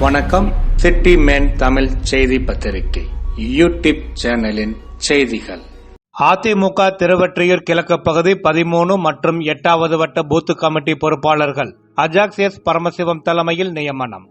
வணக்கம். City man Tamil செய்தி பத்திரிகை யூடியூப் சேனலின் செய்திகள். அதிமுக திருவற்றியூர் கிழக்கு பகுதி பதிமூணு மற்றும் எட்டாவது வட்ட பூத்து கமிட்டி பொறுப்பாளர்கள் அஜாக்ஸ் எஸ் பரமசிவம் தலைமையில் நியமனம்.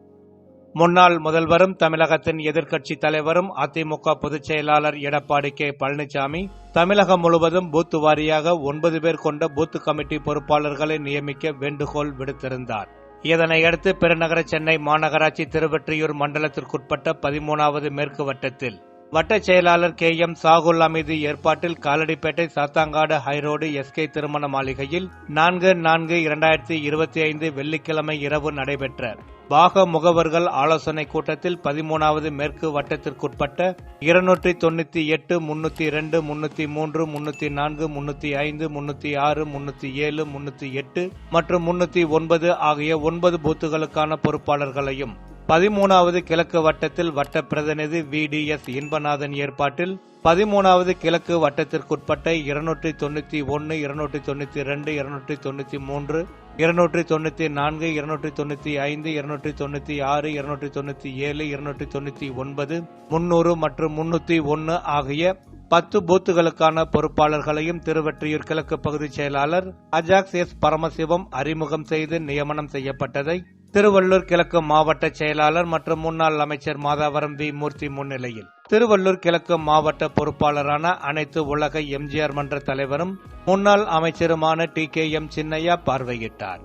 முன்னாள் முதல்வரும் தமிழகத்தின் எதிர்க்கட்சி தலைவரும் அதிமுக பொதுச் செயலாளர் எடப்பாடி கே. பழனிசாமி தமிழகம் முழுவதும் பூத்து வாரியாக ஒன்பது பேர் கொண்ட பூத்து கமிட்டி பொறுப்பாளர்களை நியமிக்க வேண்டுகோள் விடுத்திருந்தார். இதனையடுத்து பெருநகர சென்னை மாநகராட்சி திருவெற்றியூர் மண்டலத்திற்குட்பட்ட பதிமூணாவது மேற்கு வட்டத்தில் வட்டச் செயலாளர் கே எம் சாகுல் மீது ஏற்பாட்டில் காலடிப்பேட்டை சாத்தாங்காடு ஹைரோடு எஸ்கே திருமண மாளிகையில் நான்கு நான்கு இரண்டாயிரத்தி இருபத்தி ஐந்து வெள்ளிக்கிழமை இரவு நடைபெற்ற பாக முகவர்கள் ஆலோசனை கூட்டத்தில் பதிமூணாவது மேற்கு வட்டத்திற்குட்பட்ட இருநூற்றி தொண்ணூத்தி எட்டு முன்னூத்தி இரண்டு முன்னூத்தி மூன்று முன்னூத்தி நான்கு முன்னூத்தி ஐந்து முன்னூத்தி ஆறு முன்னூத்தி ஏழு முன்னூத்தி எட்டு மற்றும் முன்னூத்தி ஒன்பது ஆகிய ஒன்பது பூத்துகளுக்கான பொறுப்பாளர்களையும். பதிமூணாவது கிழக்கு வட்டத்தில் வட்ட பிரதிநிதி வி டி எஸ் இன்பநாதன் ஏற்பாட்டில் பதிமூணாவது கிழக்கு வட்டத்திற்குட்பட்ட இருநூற்றி தொண்ணூத்தி ஒன்று இருநூற்றி தொண்ணூத்தி ரெண்டு இருநூற்றி தொண்ணூத்தி மூன்று இருநூற்றி தொண்ணூற்றி நான்கு இருநூற்றி தொண்ணூற்றி ஐந்து இருநூற்றி தொண்ணூற்றி ஆறு இருநூற்றி தொண்ணூற்றி ஏழு இருநூற்றி தொண்ணூற்றி ஒன்பது முன்னூறு மற்றும் முன்னூற்றி ஒன்று ஆகிய பத்து பூத்துகளுக்கான பொறுப்பாளர்களையும் திருவெற்றியூர் கிழக்கு பகுதி செயலாளர் அஜாக்ஸ் எஸ். பரமசிவம் அறிமுகம் செய்து நியமனம் செய்யப்பட்டதை திருவள்ளூர் கிழக்கு மாவட்ட செயலாளர் மற்றும் முன்னாள் அமைச்சர் மாதாவரம் வி. மூர்த்தி முன்னிலையில். திருவள்ளூர் கிழக்கு மாவட்ட பொறுப்பாளரான அனைத்து உலக எம்ஜிஆர் மன்ற தலைவரும் முன்னாள் அமைச்சருமான டி கே எம் சின்னையா பார்வையிட்டார்.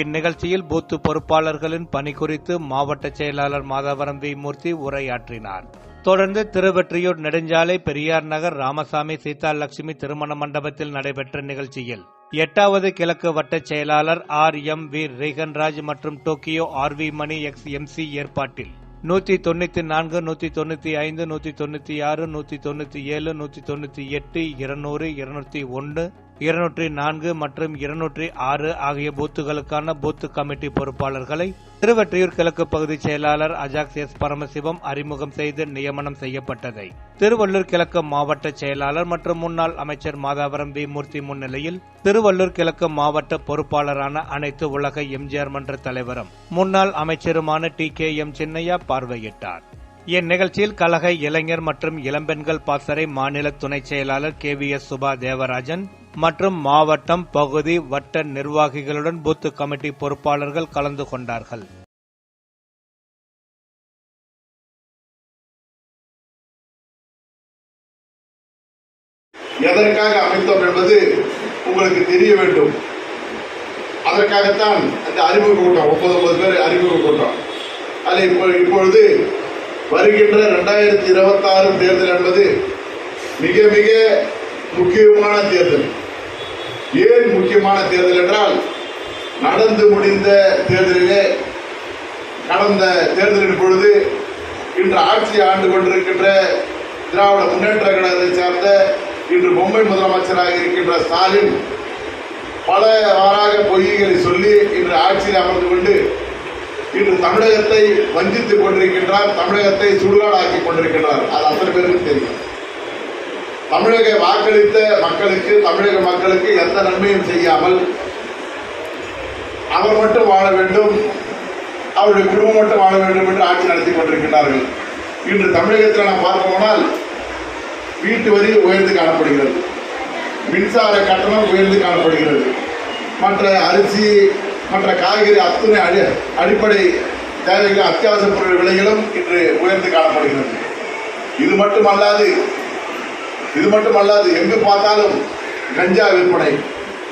இந்நிகழ்ச்சியில் பூத்து பொறுப்பாளர்களின் பணி குறித்து மாவட்ட செயலாளர் மாதவரம் வி மூர்த்தி உரையாற்றினார். தொடர்ந்து திருவெற்றியூர் நெடுஞ்சாலை பெரியார் நகர் ராமசாமி சீதா லட்சுமி திருமண மண்டபத்தில் நடைபெற்ற நிகழ்ச்சியில் எட்டாவது கிழக்கு வட்டச் செயலாளர் ஆர் எம் வி ரேகன்ராஜ் மற்றும் Tokyo R V Mani ex MC ஏற்பாட்டில் நூற்றி தொண்ணூற்றி நான்கு நூற்றி தொண்ணூற்றி ஐந்து நூற்றி தொண்ணூற்றி ஆறு நூற்றி தொண்ணூற்றி ஏழு நூற்றி தொண்ணூற்றி எட்டு இருநூறு இருநூற்றி ஒன்று இருநூற்றி நான்கு மற்றும் இருநூற்றி ஆறு ஆகிய பூத்துகளுக்கான பூத்து கமிட்டி பொறுப்பாளர்களை திருவற்றியூர் கிழக்கு பகுதி செயலாளர் அஜாக்ஸ் எஸ் பரமசிவம் அறிமுகம் செய்து நியமனம் செய்யப்பட்டதை. திருவள்ளூர் கிழக்கு மாவட்ட செயலாளர் மற்றும் முன்னாள் அமைச்சர் மாதாவரம் வி மூர்த்தி முன்னிலையில் திருவள்ளூர் கிழக்கு மாவட்ட பொறுப்பாளரான அனைத்து உலக எம்ஜிஆர் மன்ற தலைவரும் முன்னாள் அமைச்சருமான டி கே எம் சின்னையா பார்வையிட்டார். இந்நிகழ்ச்சியில் கழக இளைஞர் மற்றும் இளம்பெண்கள் பாசறை மாநில துணைச் செயலாளர் K V S Suba Devarajan மற்றும் மாவட்டம் பகுதி வட்ட நிர்வாகிகளுடன் பூத்து கமிட்டி பொறுப்பாளர்கள் கலந்து கொண்டார்கள். எதற்காக அமைத்தோம் என்பது உங்களுக்கு தெரிய வேண்டும். அதற்காகத்தான் அந்த அறிமுக கூட்டம் ஒன்பது ஒன்பது பேர் அறிமுக கூட்டம். அதில் இப்போ இப்பொழுது வருகின்ற ரெண்டாயிரத்தி இருபத்தாறு தேர்தல் என்பது மிக மிக முக்கியமான தேர்தல். ஏன் முக்கியமான தேர்தல் என்றால் நடந்து முடிந்த தேர்தலிலே கடந்த தேர்தலின் பொழுது இன்று ஆட்சி ஆண்டு கொண்டிருக்கின்ற திராவிட முன்னேற்ற கழகத்தை சார்ந்த இன்று மும்பை முதலமைச்சராக இருக்கின்ற ஸ்டாலின் பல வாராக பொய்களை சொல்லி இன்று ஆட்சியில் அமர்ந்து கொண்டு இன்று தமிழகத்தை வஞ்சித்துக் கொண்டிருக்கின்றார் தமிழகத்தை சுடுகாடாக்கி கொண்டிருக்கின்றார். அது அத்தனை பேருக்கு தெரியும். தமிழக வாக்களித்த மக்களுக்கு தமிழக மக்களுக்கு எந்த நன்மையும் செய்யாமல் அவர் மட்டும் வாழ வேண்டும் அவருடைய குடும்பம் மட்டும் வாழ வேண்டும் என்று ஆட்சி நடத்தி கொண்டிருக்கிறார்கள் இன்று தமிழகத்தில் நாம் பார்க்க போனால் வீட்டு வரி உயர்ந்து காணப்படுகிறது. மின்சார கட்டணம் உயர்ந்து காணப்படுகிறது. மற்ற அரிசி மற்ற காய்கறி அத்துணை அடி அடிப்படை தேவைகள் அத்தியாவசிய பொருள் விலைகளும் இன்று உயர்ந்து காணப்படுகிறது. இது மட்டுமல்லாது இது மட்டுமல்லாது எங்கு பார்த்தாலும் கஞ்சா விற்பனை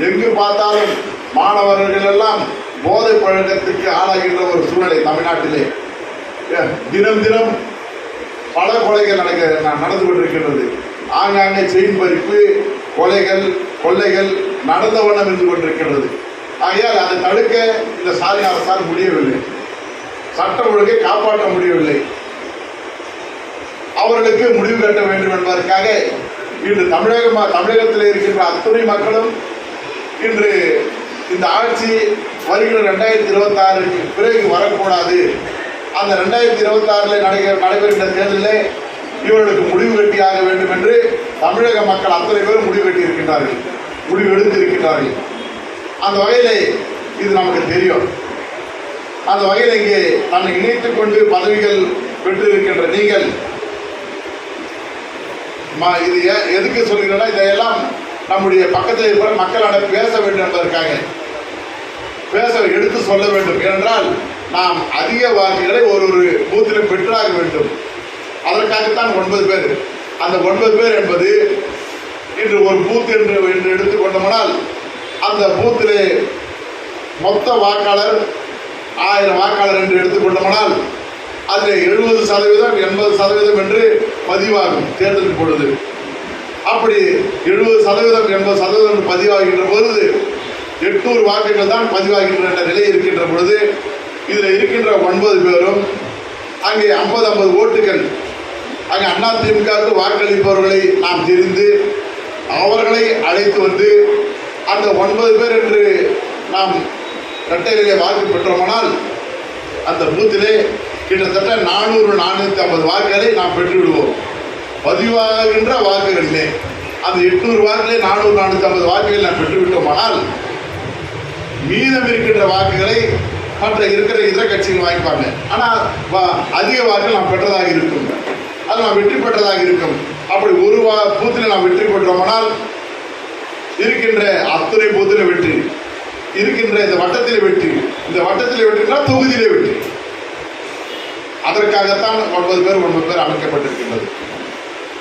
எங்கு பார்த்தாலும் மாணவர்கள் எல்லாம் போதை பழக்கத்துக்கு ஆளாகின்ற ஒரு சூழ்நிலை தமிழ்நாட்டிலே. தினம் தினம் பல கொலைகள் நடக்க நடந்து கொண்டிருக்கின்றது. ஆங்காங்கே செயின் பறிப்பு கொலைகள் கொள்ளைகள் நடந்த வண்ணம் இருந்து கொண்டிருக்கின்றது. ஆகையால் அதை தடுக்க இந்த ஸ்டாலின் அரசால் முடியவில்லை. சட்ட ஒழுங்கை காப்பாற்ற முடியவில்லை. அவர்களுக்கு முடிவு கட்ட வேண்டும் என்பதற்காக இன்று தமிழக தமிழகத்தில் இருக்கின்ற அத்துணை மக்களும் இன்று இந்த ஆட்சி வருகிற ரெண்டாயிரத்தி இருபத்தாறுக்கு பிறகு வரக்கூடாது. அந்த ரெண்டாயிரத்தி இருபத்தாறில் நடைபெற நடைபெறுகின்ற தேர்தலில் இவர்களுக்கு முடிவு கட்டியாக வேண்டும் என்று தமிழக மக்கள் அத்தனை பேரும் முடிவு கட்டி இருக்கின்றார்கள் முடிவு எடுத்திருக்கின்றார்கள். அந்த வகையிலே இது நமக்கு தெரியும். அந்த வகையில் இங்கே தன்னை இணைத்துக் கொண்டு பதவிகள் பெற்றிருக்கின்ற நீங்கள் மா இது எதுக்கு சொல்கிறேன்னா இதையெல்லாம் நம்முடைய பக்கத்தில் இருக்கிற மக்களான பேச வேண்டும் என்பதற்காக. பேச எடுத்து சொல்ல வேண்டும். என்றால் நாம் அதிக வாக்குகளை ஒரு ஒரு பூத்திலும் பெற்றாக வேண்டும். அதற்காகத்தான் ஒன்பது பேர். அந்த ஒன்பது பேர் என்பது இன்று ஒரு பூத் என்று என்று எடுத்துக்கொண்டோம்னால் அந்த பூத்திலே மொத்த வாக்காளர் ஆயிரம் வாக்காளர் என்று எடுத்துக்கொண்டோம்னால் அதில் எழுபது சதவீதம் எண்பது சதவீதம் என்று பதிவாகும் தேர்தலுக்கு பொழுது. அப்படி எழுபது சதவீதம் எண்பது சதவீதம் பதிவாகின்ற பொழுது எட்நூறு வாக்குகள் தான் பதிவாகின்ற என்ற நிலை இருக்கின்ற பொழுது இதில் இருக்கின்ற ஒன்பது பேரும் அங்கே ஐம்பது ஐம்பது ஓட்டுகள் அங்கே அண்ணா திமுகவுக்கு வாக்களிப்பவர்களை நாம் தெரிந்து அவர்களை அழைத்து வந்து அந்த ஒன்பது பேர் என்று நாம் இரட்டையிலே வாக்கு பெற்றோமானால் அந்த பூத்திலே கிட்டத்தட்ட நானூறு நானூற்றி ஐம்பது வாக்குகளை நாம் பெற்றுவிடுவோம். பதிவாகின்ற வாக்குகளிலே அந்த எட்நூறு வாக்குகளை நானூறு நானூற்றி ஐம்பது வாக்குகளை நாம் பெற்றுவிட்டோமானால் மீதம் இருக்கின்ற வாக்குகளை மற்ற இருக்கிற இதர கட்சிகள் வாங்கிப்பாங்க. ஆனால் அதிக வாக்குகள் நாம் பெற்றதாக இருக்கும். அது நாம் வெற்றி பெற்றதாக இருக்கும். அப்படி ஒரு வா பூத்தில் நாம் வெற்றி பெற்றோமானால் இருக்கின்ற அத்தனை பூத்தில் வெற்றி இருக்கின்ற இந்த வட்டத்தில் வெற்றி இந்த வட்டத்தில் வெற்றினா தொகுதியிலே வெற்றி. அதற்காகத்தான் ஒன்பது பேர் ஒன்பது பேர் அமைக்கப்பட்டிருக்கின்றது.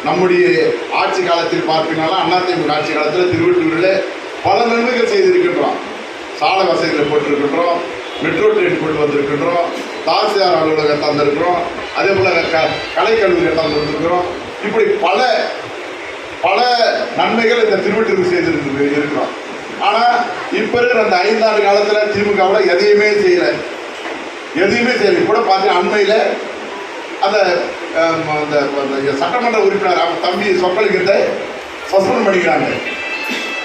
நம்முடைய ஆட்சி காலத்தில் பார்ப்பீங்கன்னா அதிமுக ஆட்சி காலத்தில் திருவள்ளூரில் பல நன்மைகள் செய்திருக்கின்றோம். சாலை வசதிகளை போட்டிருக்கின்றோம் மெட்ரோ ட்ரெயின் கொண்டு வந்திருக்கின்றோம் தாசியார் அலுவலகம் தந்திருக்கிறோம் அதே போல் க கலைக்கல்லூரியை தந்திருக்கிறோம். இப்படி பல பல நன்மைகள் இந்த திருவள்ளூர் செய்திருக்கு இருக்கிறோம் ஆனால் இப்போ இருக்கிற அந்த ஐந்தாண்டு காலத்தில் திமுகவில் எதையுமே செய்யலை. எதையுமே செய்யலை கூட பார்த்தீங்கன்னா அண்மையில் அந்த அந்த சட்டமன்ற உறுப்பினர் அவன் தம்பி சொக்கலிங்கத்தை சஸ்பெண்ட் பண்ணிக்கிறாங்க.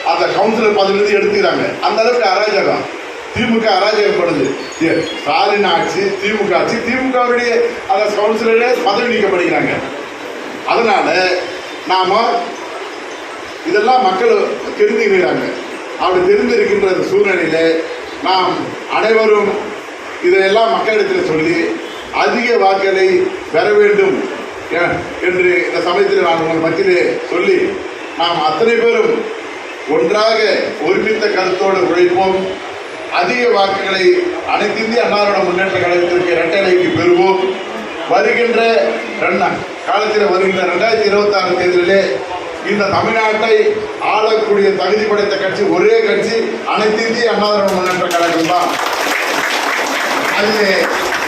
அந்த கவுன்சிலர் பதவியிலிருந்து எடுத்துக்கிறாங்க. அந்த அளவுக்கு அராஜகம். திமுக அராஜகப்படுது. ஏ, ஸ்டாலின் ஆட்சி திமுக ஆட்சி திமுகவுடைய அந்த கவுன்சிலரே பதவி நீக்கப்படுகிறாங்க. அதனால நாம இதெல்லாம் மக்கள் தெரிஞ்சுக்கிறாங்க. அப்படி தெரிந்திருக்கின்ற சூழ்நிலையில் நாம் அனைவரும் இதையெல்லாம் மக்களிடத்தில் சொல்லி அதிக வாக்குகளை பெற வேண்டும் என்று இந்த சமயத்தில் நான் உங்கள் மத்தியிலே சொல்லி நாம் அத்தனை பேரும் ஒன்றாக ஒருமித்த கருத்தோடு உழைப்போம். அதிக வாக்குகளை அனைத்து இந்திய அன்னாரோட முன்னேற்ற கழகத்திற்கு இரட்டைலைக்கு பெறுவோம். வருகின்ற ரெண்டா காலத்தில் வருகின்ற ரெண்டாயிரத்தி இருபத்தி ஆறு தேர்தலிலே இந்த தமிழ்நாட்டை ஆளக்கூடிய தகுதி படைத்த கட்சி ஒரே கட்சி அனைத்து இந்திய அண்ணாதிராவிட முன்னேற்ற கழகம் தான் ஆகவே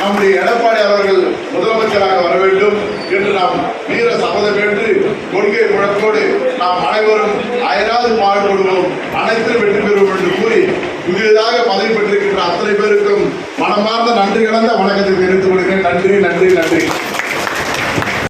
நம்முடைய எடப்பாடி அவர்கள் முதலமைச்சராக வர வேண்டும் என்று நாம் வீர சபதம் என்று கொள்கை முழக்கோடு நாம் அனைவரும் அயராது பாடுபடுவோம். அனைத்திலும் வெற்றி பெறுவோம் என்று கூறி புதியதாக பதவி பெற்றிருக்கின்ற அத்தனை பேருக்கும் மனமார்ந்த நன்றி கலந்த வணக்கத்தை தெரிவித்துக் கொள்கிறேன். நன்றி நன்றி நன்றி.